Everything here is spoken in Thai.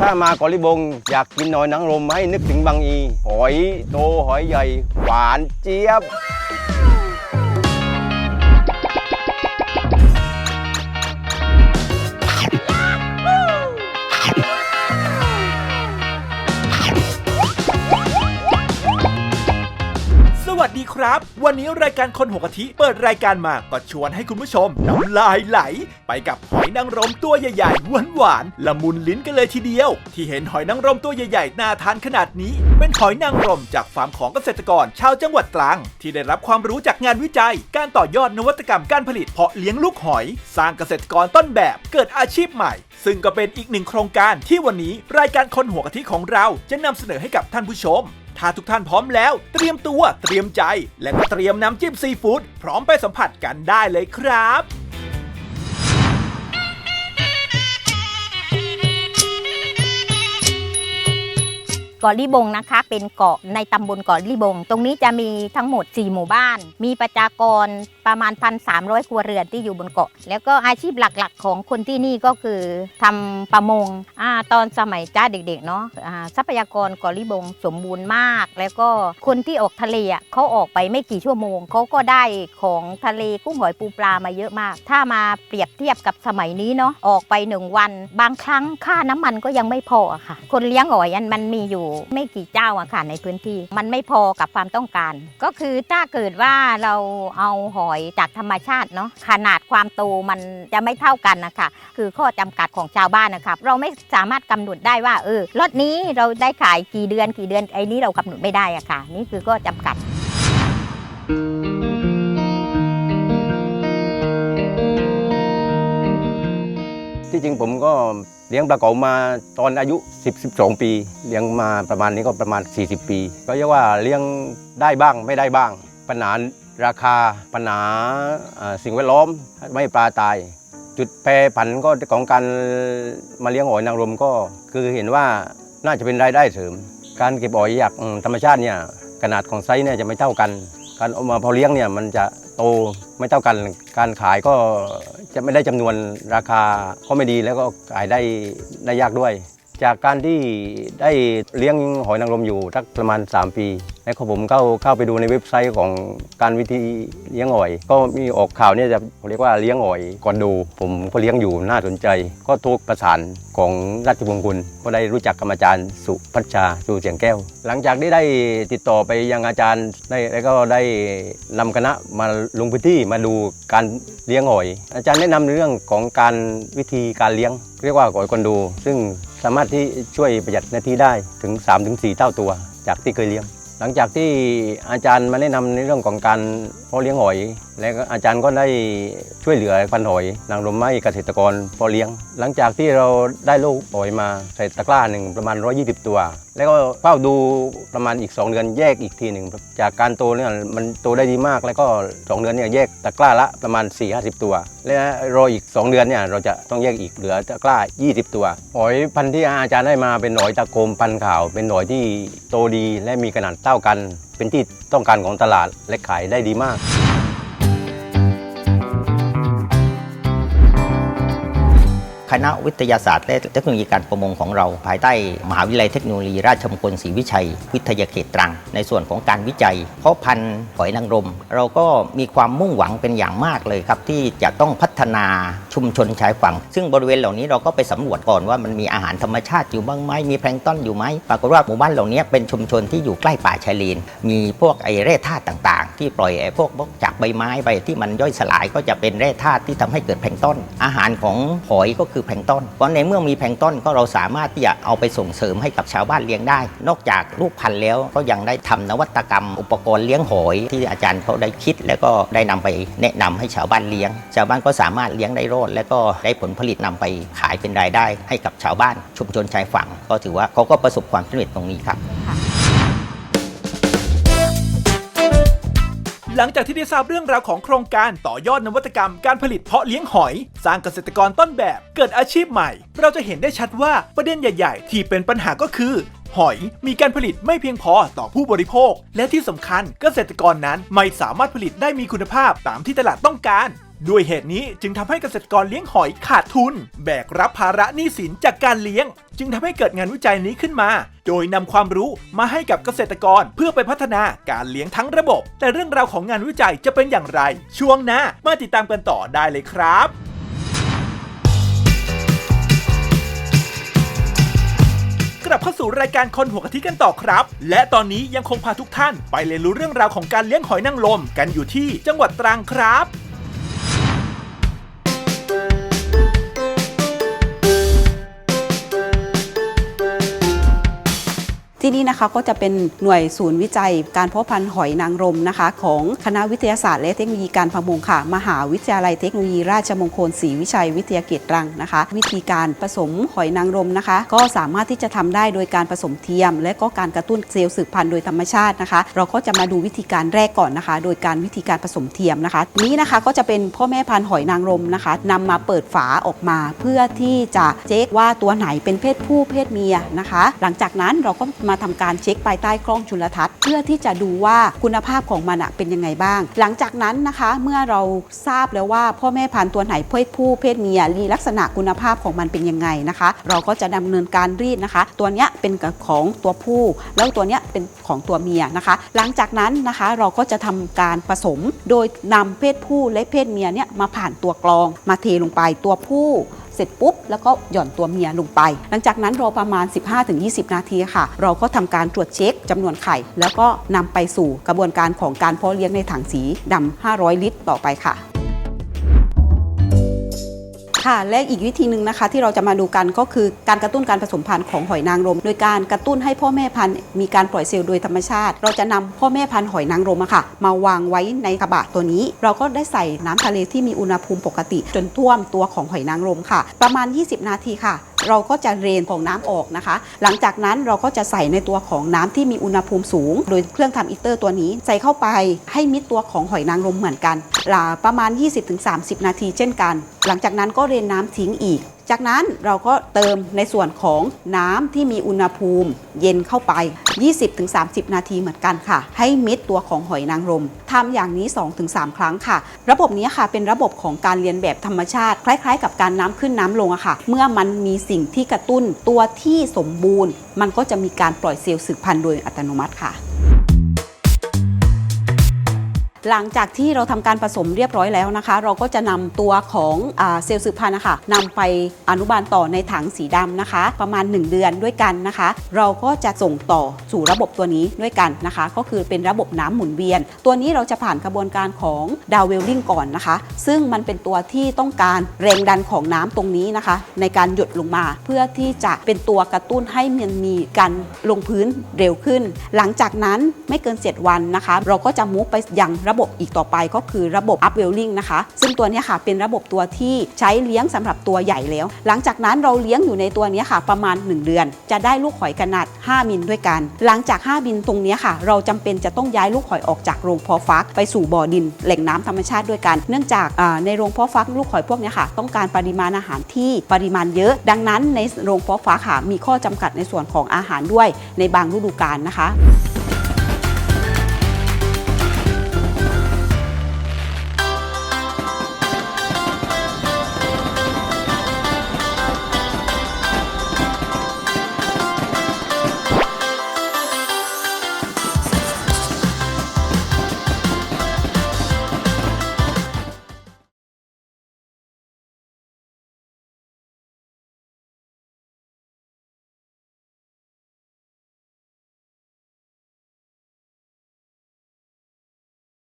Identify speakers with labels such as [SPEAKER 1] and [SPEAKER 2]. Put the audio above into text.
[SPEAKER 1] ถ้ามากอลิบงอยากกินหอยนางรมให้นึกถึงบางอี หอยโตหอยใหญ่ หวานเจี๊ยบ
[SPEAKER 2] วัสดีครับ วันนี้รายการคนหัวกะทิเปิดรายการมาก็ชวนให้คุณผู้ชมน้ำลายไหล ไปกับหอยนางรมตัวใหญ่ๆหวานๆละมุนลิ้นกันเลยทีเดียว ที่เห็นหอยนางรมตัวใหญ่ๆน่าทานขนาดนี้ เป็นหอยนางรมจากฟาร์มของเกษตรกรชาวจังหวัดตรัง ที่ได้รับความรู้จากงานวิจัย การต่อยอดนวัตกรรมการผลิตเพาะเลี้ยงลูกหอย สร้างเกษตรกรต้นแบบ เกิดอาชีพใหม่ ซึ่งก็เป็นอีกหนึ่งโครงการที่วันนี้รายการคนหัวกะทิของเราจะนำเสนอให้กับท่านผู้ชม ถ้าทุกท่านพร้อมแล้ว เตรียมตัวเตรียมใจ และก็เตรียมน้ำจิ้มซีฟู้ดพร้อมไปสัมผัสกันได้เลยครับ
[SPEAKER 3] เกาะลิบงนะคะ เป็นเกาะในตำบลเกาะลิบง ตรงนี้จะมีทั้งหมด 4 หมู่บ้าน มีประชากรประมาณ 1,300 ครัวเรือนที่อยู่บนเกาะ แล้วก็อาชีพหลักๆ ของคนที่นี่ก็คือทำประมงอตอนสมัยจ้าเด็กๆเนาะทรัพยากรเกาะลิบงสมบูรณ์มาก แล้วก็คนที่ออกทะเลเขาออกไปไม่กี่ชั่วโมงเขาก็ได้ของทะเลกุ้งหอยปูปลามาเยอะมาก ถ้ามาเปรียบเทียบกับสมัยนี้เนาะออกไปหนึ่งวัน บางครั้งค่าน้ำมันก็ยังไม่พอค่ะ คนเลี้ยงหอยอันมันมีอยู่ไม่กี่เจ้าอะค่ะในพื้นที่ มันไม่พอกับความต้องการ ก็คือถ้าเกิดว่าเราเอาหอยจากธรรมชาติเนาะขนาดความโตมันจะไม่เท่ากันนะคะคือข้อจำกัดของชาวบ้านนะคะเราไม่สามารถกำหนดได้ว่าเออรถนี้เราได้ขายกี่เดือนกี่เดือนไอ้นี้เรากำหนดไม่ได้อะค่ะ นี่คือข้อจำกัด
[SPEAKER 1] ที่จริงผมก็ เลี้ยงปลาเก๋ามาตอนอายุ 10 12 ปี เลี้ยงมาประมาณนี้ก็ประมาณ 40 ปี ก็เรียกว่าเลี้ยงได้บ้างไม่ได้บ้าง ปัญหาราคาปัญหาสิ่งแวดล้อมไม่ปลาตาย จุดแปรผันก็ของการมาเลี้ยงหอยนางรมก็คือเห็นว่าน่าจะเป็นรายได้เสริม การเก็บหอยจากธรรมชาติเนี่ยขนาดของไซส์เนี่ยจะไม่เท่ากัน การเอามาพอเลี้ยงเนี่ยมันจะ โตไม่เท่ากัน การขายก็จะไม่ได้จำนวนราคาก็ไม่ดีแล้วก็ขายได้ได้ยากด้วย จากการที่ได้เลี้ยงหอยนางรมอยู่สักประมาณ 3 ปีแล้วผมเข้าเข้าไปดูในเว็บไซต์ของการวิธีเลี้ยงหอย ก็มีออกข่าวเนี่ยจะเรียกว่าเลี้ยงหอยก่อนดู ผมก็เลี้ยงอยู่น่าสนใจ ก็โทรประสานของราชวงศ์คุณก็ได้รู้จักกับอาจารย์สุพัชชาสุเสียงแก้ว หลังจากที่ได้ติดต่อไปยังอาจารย์ได้แล้วก็ได้นำคณะมาลงพื้นที่มาดูการเลี้ยงหอย อาจารย์แนะนำในเรื่องของการวิธีการเลี้ยง เรียกว่าหอยคอนโดซึ่ง สามารถที่ช่วยประหยัดน้าที่ได้ถึง 3-4 เท่าตัว จากที่เคยเลี้ยง หลังจากที่อาจารย์มาแนะนำในเรื่องของการ พาะเลี้ยงหอย และอาจารย์ก็ได้ช่วยเหลือพันหอยนางรมไม้เกษตรกรพาะเลี้ยง หลังจากที่เราได้ลูกหอยมาใส่ตะกร้าหนึ่งประมาณ 120 ตัว แล้วก็เฝ้าดูประมาณอีก 2 เดือนแยกอีกทีหนึ่งจากการโตเนี่ยมันโตได้ดีมาก แล้วก็ 2 เดือนเนี่ยแยกตะกร้าละประมาณ 4-50 ตัว และรออีก 2 เดือนเนี่ยเราจะต้องแยกอีกเหลือตะกร้า 20 ตัวหอยพันธุ์ที่อาจารย์ได้มาเป็นหอยตะโกมพันขาว เป็นหอยที่โตดีและมีขนาดเท่ากัน เป็นที่ต้องการของตลาดและขายได้ดีมาก
[SPEAKER 4] คณะวิทยาศาสตร์และเทคโนโลยีการประมงของเรา ภายใต้มหาวิทยาลัยเทคโนโลยีราชมงคลศรีวิชัย วิทยาเขตตรัง ในส่วนของการวิจัย เพาะพันธุ์หอยนางรม เราก็มีความมุ่งหวังเป็นอย่างมากเลยครับ ที่จะต้องพัฒนาชุมชนชายฝั่ง ซึ่งบริเวณเหล่านี้เราก็ไปสำรวจก่อนว่ามันมีอาหารธรรมชาติอยู่บ้างไหมมีแพลงต้นอยู่ไหมปรากฏว่าหมู่บ้านเหล่านี้เป็นชุมชนที่อยู่ใกล้ป่าชายเลนมีพวกไอแร่ธาตุต่าง ๆ ที่ปล่อยไอพวกพวกจากใบไม้ไปที่มันย่อยสลายก็จะเป็นแร่ธาตุที่ทำให้เกิดแพลงต้นอาหารของหอยก็คือแพลงต้น เพราะในเมื่อมีแพลงต้นก็เราสามารถที่จะเอาไปส่งเสริมให้กับชาวบ้านเลี้ยงได้ นอกจากลูกพันธุ์แล้วก็ยังได้ทำนวัตกรรม อุปกรณ์เลี้ยงหอยที่อาจารย์เขาได้คิด แล้วก็ได้นำไปแนะนำให้ชาวบ้านเลี้ยง ชาวบ้านก็สามารถเลี้ยงได้รอดและก็ได้ผลผลิตนำไปขายเป็นรายได้ ให้กับชาวบ้านชุมชนชายฝั่ง ก็ถือว่าเขาก็ประสบความสำเร็จตรงนี้ครับ
[SPEAKER 2] หลังจากที่ได้ทราบเรื่องราวของโครงการต่อยอดนวัตกรรมการผลิตเพาะเลี้ยงหอย สร้างเกษตรกรต้นแบบ เกิดอาชีพใหม่ เราจะเห็นได้ชัดว่าประเด็นใหญ่ ๆ ที่เป็นปัญหาก็คือ หอยมีการผลิตไม่เพียงพอต่อผู้บริโภค และที่สำคัญเกษตรกรนั้นไม่สามารถผลิตได้มีคุณภาพตามที่ตลาดต้องการ ด้วยเหตุนี้จึงทำให้เกษตรกรเลี้ยงหอยขาดทุน แบกรับภาระหนี้สินจากการเลี้ยง จึงทำให้เกิดงานวิจัยนี้ขึ้นมา โดยนำความรู้มาให้กับเกษตรกรเพื่อไปพัฒนาการเลี้ยงทั้งระบบ แต่เรื่องราวของงานวิจัยจะเป็นอย่างไร ช่วงหน้ามาติดตามกันต่อได้เลยครับกลับเข้าสู่รายการคนหัวกะทิกันต่อครับ และตอนนี้ยังคงพาทุกท่านไปเรียนรู้เรื่องราวของการเลี้ยงหอยนางรมกันอยู่ที่จังหวัดตรังครับ
[SPEAKER 5] นี่นะคะก็จะเป็นหน่วยศูนย์วิจัย การเพาะพันธุ์หอยนางรมนะคะ ของคณะวิทยาศาสตร์และเทคโนโลยีการประมงค่ะ มหาวิทยาลัยเทคโนโลยีราชมงคลศรีวิชัยวิทยาเขตตรังนะคะ วิธีการผสมหอยนางรมนะคะ ก็สามารถที่จะทำได้โดยการผสมเทียม และก็การกระตุ้นเซลล์สืบพันธุ์โดยธรรมชาตินะคะ เราก็จะมาดูวิธีการแรกก่อนนะคะ โดยการวิธีการผสมเทียมนะคะ นี้นะคะก็จะเป็นพ่อแม่พันธุ์หอยนางรมนะคะนำมาเปิดฝาออกมา เพื่อที่จะเช็คว่าตัวไหนเป็นเพศผู้เพศเมียนะคะ หลังจากนั้นเราก็มาทำการเช็คภายใต้กล้องจุลทรรศน์ เพื่อที่จะดูว่าคุณภาพของมันเป็นยังไงบ้าง หลังจากนั้นนะคะเมื่อเราทราบแล้วว่าพ่อแม่พันธุ์ตัวไหนเพศผู้เพศเมียมีลักษณะคุณภาพของมันเป็นยังไงนะคะ เราก็จะดำเนินการรีดนะคะ ตัวเนี้ยเป็นของตัวผู้ แล้วตัวเนี้ยเป็นของตัวเมียนะคะ หลังจากนั้นนะคะเราก็จะทำการผสม โดยนำเพศผู้และเพศเมียเนี่ยมาผ่านตัวกรองมาเทลงไปตัวผู้ ร็จปุ๊บแล้วก็หย่อนตัวเมียลงไป หลังจากนั้นรอประมาณ 15-20 นาทีค่ะ เราก็ทำการตรวจเช็คจำนวนไข่ แล้วก็นำไปสู่กระบวนการของการเพาะเลี้ยงในถังสีดำ500 ลิตรต่อไปค่ะ ค่ะ และอีกวิธีหนึ่งนะคะ ที่เราจะมาดูกันก็คือการกระตุ้นการผสมพันธุ์ของหอยนางรม โดยการกระตุ้นให้พ่อแม่พันธุ์มีการปล่อยเซลล์โดยธรรมชาติ เราจะนำพ่อแม่พันธุ์หอยนางรมอะค่ะ มาวางไว้ในกระบะตัวนี้ เราก็ได้ใส่น้ำทะเลที่มีอุณหภูมิปกติ จนท่วมตัวของหอยนางรมค่ะ ประมาณ 20 นาทีค่ะ เราก็จะเรนของน้ำออกนะคะ หลังจากนั้นเราก็จะใส่ในตัวของน้ำที่มีอุณหภูมิสูง โดยเครื่องทำอีเตอร์ตัวนี้ใส่เข้าไปให้มิดตัวของหอยนางรมเหมือนกันลาประมาณ 20-30 นาทีเช่นกัน หลังจากนั้นก็เรนน้ำทิ้งอีก จากนั้นเราก็เติมในส่วนของน้ำที่มีอุณหภูมิ เย็นเข้าไป 20-30 นาทีเหมือนกันค่ะ ให้มิดตัวของหอยนางรมทำอย่างนี้ 2-3 ครั้งค่ะ ระบบนี้ค่ะเป็นระบบของการเรียนแบบธรรมชาติ คล้ายๆ กับการน้ำขึ้นน้ำลงอะค่ะ เมื่อมันมีสิ่งที่กระตุ้นตัวที่สมบูรณ์ มันก็จะมีการปล่อยเซลล์สืบพันธุ์โดยอัตโนมัติค่ะ หลังจากที่เราทำการผสมเรียบร้อยแล้วนะคะ เราก็จะนำตัวของอเซลล์สืบพันธุ์นะคะนำไปอนุบาลต่อในถังสีดำนะคะ ประมาณ 1 เดือนด้วยกันนะคะ เราก็จะส่งต่อสู่ระบบตัวนี้ด้วยกันนะคะ ก็คือเป็นระบบน้ำหมุนเวียน ตัวนี้เราจะผ่านกระบวนการของดาวเวลลิ่งก่อนนะคะ ซึ่งมันเป็นตัวที่ต้องการแรงดันของน้ำตรงนี้นะคะ ในการหยดลงมา เพื่อที่จะเป็นตัวกระตุ้นให้มันมีการลงพื้นเร็วขึ้น หลังจากนั้นไม่เกิน 7 วันนะคะ เราก็จะมุกไปยังระระบบอีกต่อไปก็คือระบบ upwelling นะคะ ซึ่งตัวนี้ค่ะเป็นระบบตัวที่ใช้เลี้ยงสำหรับตัวใหญ่แล้ว หลังจากนั้นเราเลี้ยงอยู่ในตัวนี้ค่ะ ประมาณ 1 เดือน จะได้ลูกหอยขนาด 5 มิลด้วยกัน หลังจาก 5 มิลตรงนี้ค่ะ เราจำเป็นจะต้องย้ายลูกหอยออกจากโรงเพาะฟัก ไปสู่บ่อดินแหล่งน้ำธรรมชาติด้วยกัน เนื่องจากในโรงเพาะฟักลูกหอยพวกนี้ค่ะ ต้องการปริมาณอาหารที่ปริมาณเยอะ ดังนั้นในโรงเพาะฟักค่ะมีข้อจำกัดในส่วนของอาหารด้วยในบางฤดูกาลนะคะ